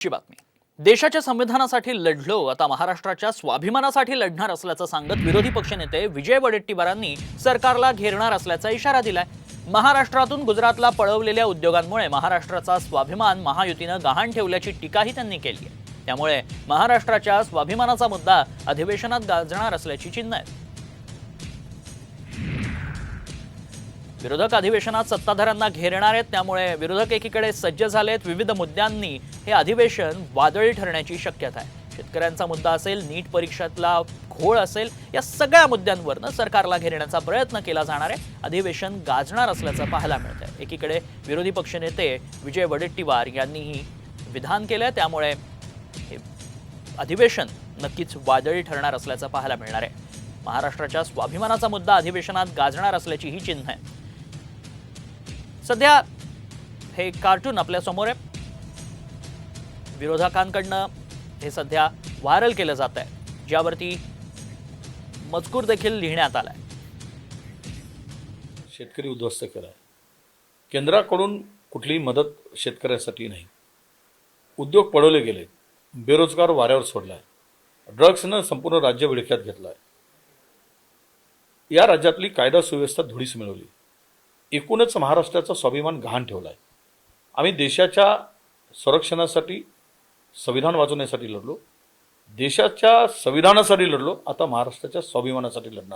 ची बातमी. देशाच्या संविधानासाठी लढलो आता महाराष्ट्राच्या स्वाभिमानासाठी लढणार असल्याचं सांगत विरोधी पक्षनेते विजय वडेट्टीवारांनी सरकारला घेरणार असल्याचा इशारा दिलाय. महाराष्ट्रातून गुजरातला पळवलेल्या उद्योगांमुळे महाराष्ट्राचा स्वाभिमान महायुतीनं गहाण ठेवल्याची टीकाही त्यांनी केली आहे. त्यामुळे महाराष्ट्राच्या स्वाभिमानाचा मुद्दा अधिवेशनात गाजणार असल्याची चिन्ह आहेत. विरोधक अधिवेशनात सत्ताधाऱ्यांना घेरणार आहेत त्यामुळे विरोधक एकीकडे सज्ज झालेत. विविध मुद्द्यांनी हे अधिवेशन वादळी ठरण्याची शक्यता आहे. शेतकऱ्यांचा मुद्दा असेल नीट परीक्षेतला घोळ असेल या सगळ्या मुद्द्यांवरनं सरकारला घेरण्याचा प्रयत्न केला जाणार आहे. अधिवेशन गाजणार असल्याचं पाहायला मिळत आहे एकीकडे विरोधी पक्षनेते विजय वडेट्टीवार यांनीही विधान केलंय त्यामुळे हे अधिवेशन नक्कीच वादळी ठरणार असल्याचं पाहायला मिळणार आहे. महाराष्ट्राच्या स्वाभिमानाचा मुद्दा अधिवेशनात गाजणार असल्याची ही चिन्ह आहे. सध्या हे कार्टून आपल्यासमोर आहे. विरोधकांकडनं हे सध्या व्हायरल केलं जात आहे. ज्यावरती मजकूर देखील लिहिण्यात आलाय. शेतकरी उद्ध्वस्त केला आहे केंद्राकडून कुठलीही मदत शेतकऱ्यासाठी नाही. उद्योग पळवले गेले बेरोजगार वाऱ्यावर सोडला आहे ड्रग्सनं संपूर्ण राज्य विळख्यात घेतलं आहे या राज्यातली कायदा सुव्यवस्था धुडीस मिळवली. एकूणच महाराष्ट्राचा स्वाभिमान गहाण ठेवला आहे आम्ही देशाच्या संरक्षणासाठी संविधान वाचवण्यासाठी लढलो. देशाच्या संविधानासाठी लढलो. आता महाराष्ट्राच्या स्वाभिमानासाठी लढणार